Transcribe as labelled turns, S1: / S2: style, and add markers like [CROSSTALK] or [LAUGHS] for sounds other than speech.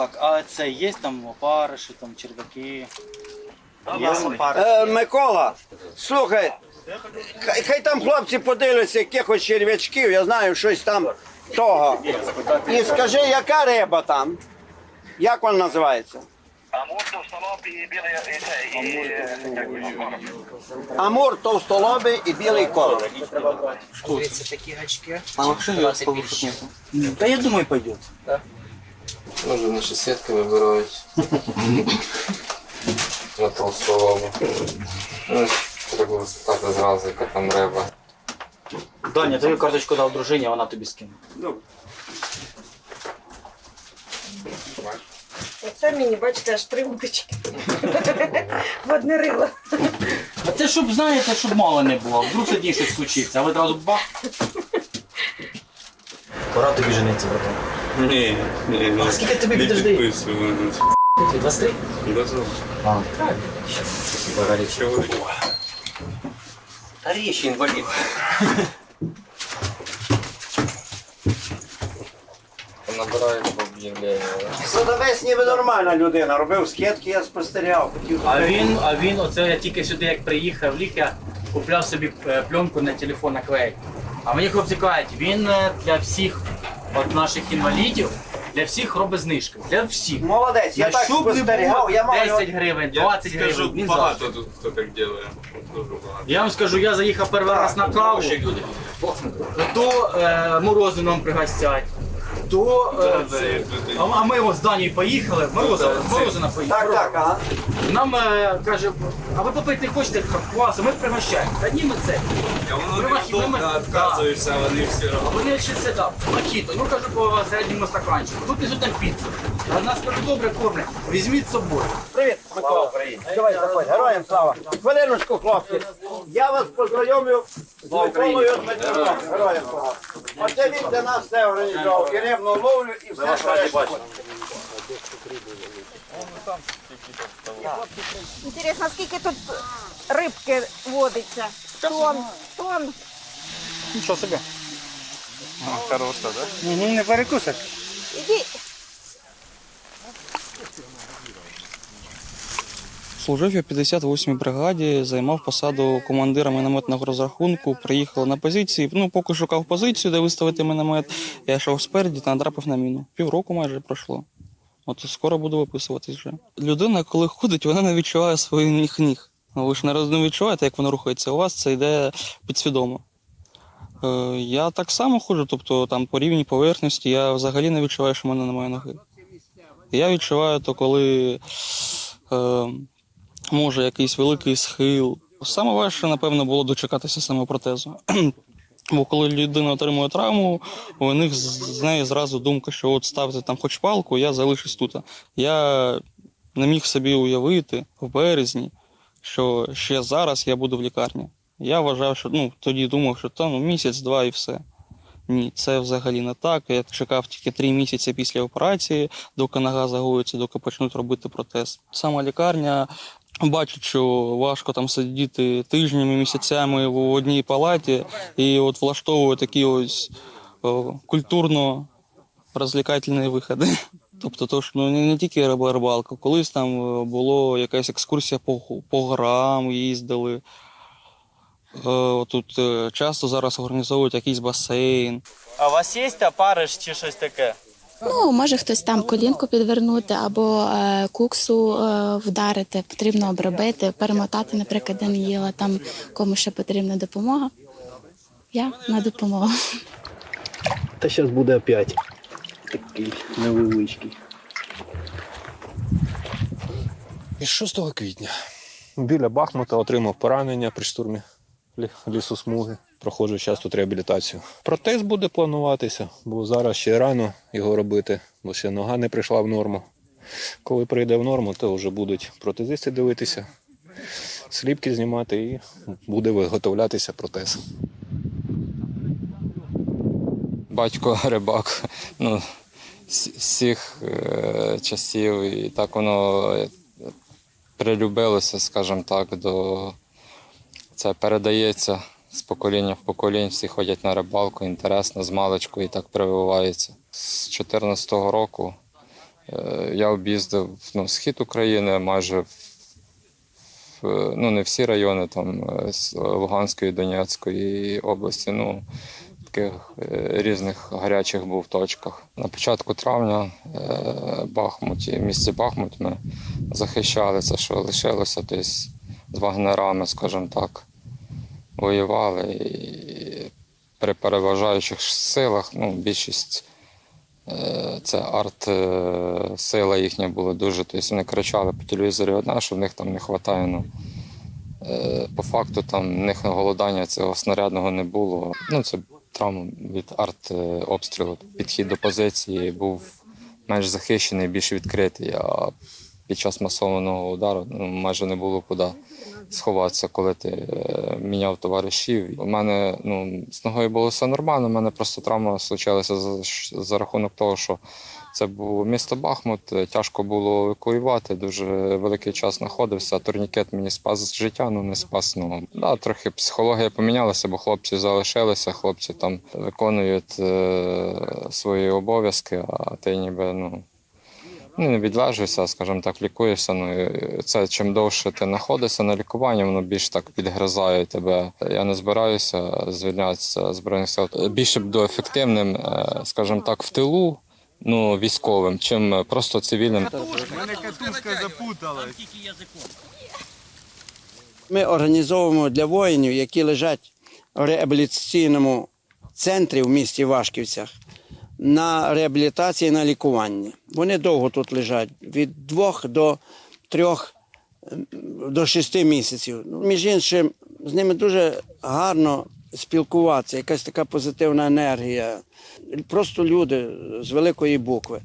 S1: Так, а це є там опариші, там черв'яки? Є?
S2: Е, Микола, слухай, хай, хай там хлопці подивляться якихось черв'ячків, я знаю щось там того. І скажи, яка риба там? Як вона називається?
S3: Амур, товстолоб і білий і цей, і, як би,
S2: Амур, товстолобий і білий колор.
S4: Дивіться, такі гачки.
S1: А вообще я. Да я думаю, пойдет.
S5: Може наші сітки вибирають на толстолому. Ну, Треба спитати зразу, яка там риба.
S1: Даня, тобі карточку дав дружині, а вона тобі скине.
S6: Оце мені, бачите, аж три вудочки. [LAUGHS] В одне рило.
S1: А це щоб, знаєте, щоб мало не було. Вдруг сьогодні щось случиться, а ви одразу бах.
S4: Пора тобі жениться, братан.
S7: Ні, ні,
S4: А скільки тобі підожди?
S7: підписую.
S4: 23?
S7: Газу.
S4: А, правильно. Спасибо, горячо.
S5: А річ інвалід. Набирають по об'явленню.
S2: Садовець ніби нормальна людина, робив скидки, я спостерігав. Хотів
S1: А він, а він, оце я тільки сюди як приїхав, ліг, я купляв собі е, пленку на телефон наклеїть. А мені хлопці кажуть, він е, для всіх от наших інвалідів, для всіх робить знижки. Для всіх.
S2: Молодець, я так
S1: щоб не
S2: спостерігав,
S1: було
S2: я маю.
S1: 10 гривень,
S7: Я
S1: 20
S7: скажу,
S1: гривень. Він
S7: багато тут хто так робить. Дуже багато.
S1: Я вам скажу, я заїхав перший раз на каву, то е, морозином пригостять, то е, це, а, а ми ось з Данією поїхали, морозино, морозино поїхали.
S2: Так, так, ага.
S1: Нам е, каже, а ви попити не хочете квасу, ми пригощаємо. Та ні, ми це.
S7: А воно
S1: Приватні,
S7: неудобно,
S1: ми-
S7: відказуєшся, вони всі
S1: А
S7: роблять.
S1: вони ще це так, макіто, ну кажу по середньому стаканчику. Тут несуть нам піцу. А нас кажуть, добре кормлять, візьміть з собою.
S2: Привіт, Микола. Давай, заходь, героям слава. Хвилиночку, хлопці. Я вас познайомлю з Миколою Дмитром. Героям слава. Оце він для нас все організував. І рибну ловлю, і все, що решта.
S6: Інтересно, скільки тут рибки водиться? Тон, тон.
S1: Нічого собі.
S7: Хороша, так?
S1: Не перекусиш.
S6: Іди.
S8: Служив я в 58-й бригаді, займав посаду командира мінометного розрахунку. Приїхав на позиції. Ну, поки шукав позицію, де виставити міномет. Я йшов спереді та натрапив на міну. Півроку майже пройшло. От скоро буду виписуватись вже. Людина, коли ходить, вона не відчуває своїх ніг. Ну, Ви ж не відчуваєте, як воно рухається. У вас це йде підсвідомо. Е, я так само ходжу, тобто там по рівній поверхності, я взагалі не відчуваю, що в мене немає ноги. Я відчуваю то, коли е, може якийсь великий схил. Саме важче, напевно, було дочекатися саме протезу. [CLEARS THROAT] Бо коли людина отримує травму, у них з неї зразу думка, що от ставте там хоч палку, я залишусь тут. Я не міг собі уявити в березні, що ще зараз я буду в лікарні. Я вважав, що ну тоді думав, що та ну місяць-два і все. Ні, це взагалі не так. Я чекав тільки три місяці після операції, доки нога загоїться, доки почнуть робити протез. Сама лікарня бачить, що важко там сидіти тижнями, місяцями в одній палаті, і от влаштовує такі ось о, культурно розвлекательні виходи. [LAUGHS] Тобто, то ж ну не, тільки риба- рибалка, колись там е, було якась екскурсія по, по горам, їздили. Е, Тут е, часто зараз організовують якийсь басейн.
S1: А у вас є опариш чи щось таке?
S9: Ну, може хтось там колінку підвернути або е, куксу е, вдарити, потрібно обробити, перемотати, наприклад, де не їла, там кому ще потрібна допомога. Я на допомогу.
S4: Та зараз буде опять. Такий невеличкий.
S10: Із 6 квітня біля Бахмута отримав поранення при штурмі лі- лісосмуги. Проходжу зараз тут реабілітацію. Протез буде плануватися, бо зараз ще рано його робити, бо ще нога не прийшла в норму. Коли прийде в норму, то вже будуть протезисти дивитися, сліпки знімати і буде виготовлятися протез.
S5: Батько [LAUGHS] рибак, ну, з всіх е, часів, і так воно е, прилюбилося, скажімо так, до це передається з покоління в покоління, всі ходять на рибалку, інтересно, з маличку і так прививається. З 2014 року Е, Я об'їздив ну, схід України, майже в, ну, не всі райони там е, з Луганської, Донецької області. Ну, таких е, різних гарячих був точках. На початку травня Бахмуті, в Бахмут ми захищали це, що лишилося, тобто з вагнерами, скажімо так, воювали. При переважаючих силах, ну, більшість е, це арт-сила їхня була дуже. Тобто вони кричали по телевізорі одне, що в них там не вистачає. Ну, е, по факту там в них голодання цього снарядного не було. Ну, це травма від арт-обстрілу. Підхід до позиції був менш захищений, більш відкритий. А під час масованого удару ну, майже не було куди сховатися, коли ти е, міняв товаришів. У мене ну, з ногою було все нормально, у мене просто травма случилася за, за рахунок того, що це було місто Бахмут, е, тяжко було евакуювати, дуже великий час знаходився. Турнікет мені спас життя, ну не спас ногу. Да, трохи психологія помінялася, бо хлопці залишилися, хлопці там виконують е, свої обов'язки, а ти ніби ну. Ну, не відлежуєшся, скажімо так, лікуєшся. Ну, і це чим довше ти знаходишся на лікуванні, воно більш так підгризає тебе. Я не збираюся звільнятися з збройних сил. Більше б до ефективним, е, скажімо так, в тилу, ну військовим, чим просто цивільним.
S2: Ми організовуємо для воїнів, які лежать в реабілітаційному центрі в місті Вашківцях на реабілітації на лікуванні. Вони довго тут лежать від двох до трьох до шести місяців. Ну, Між іншим, з ними дуже гарно спілкуватися, якась така позитивна енергія. Просто люди з великої букви.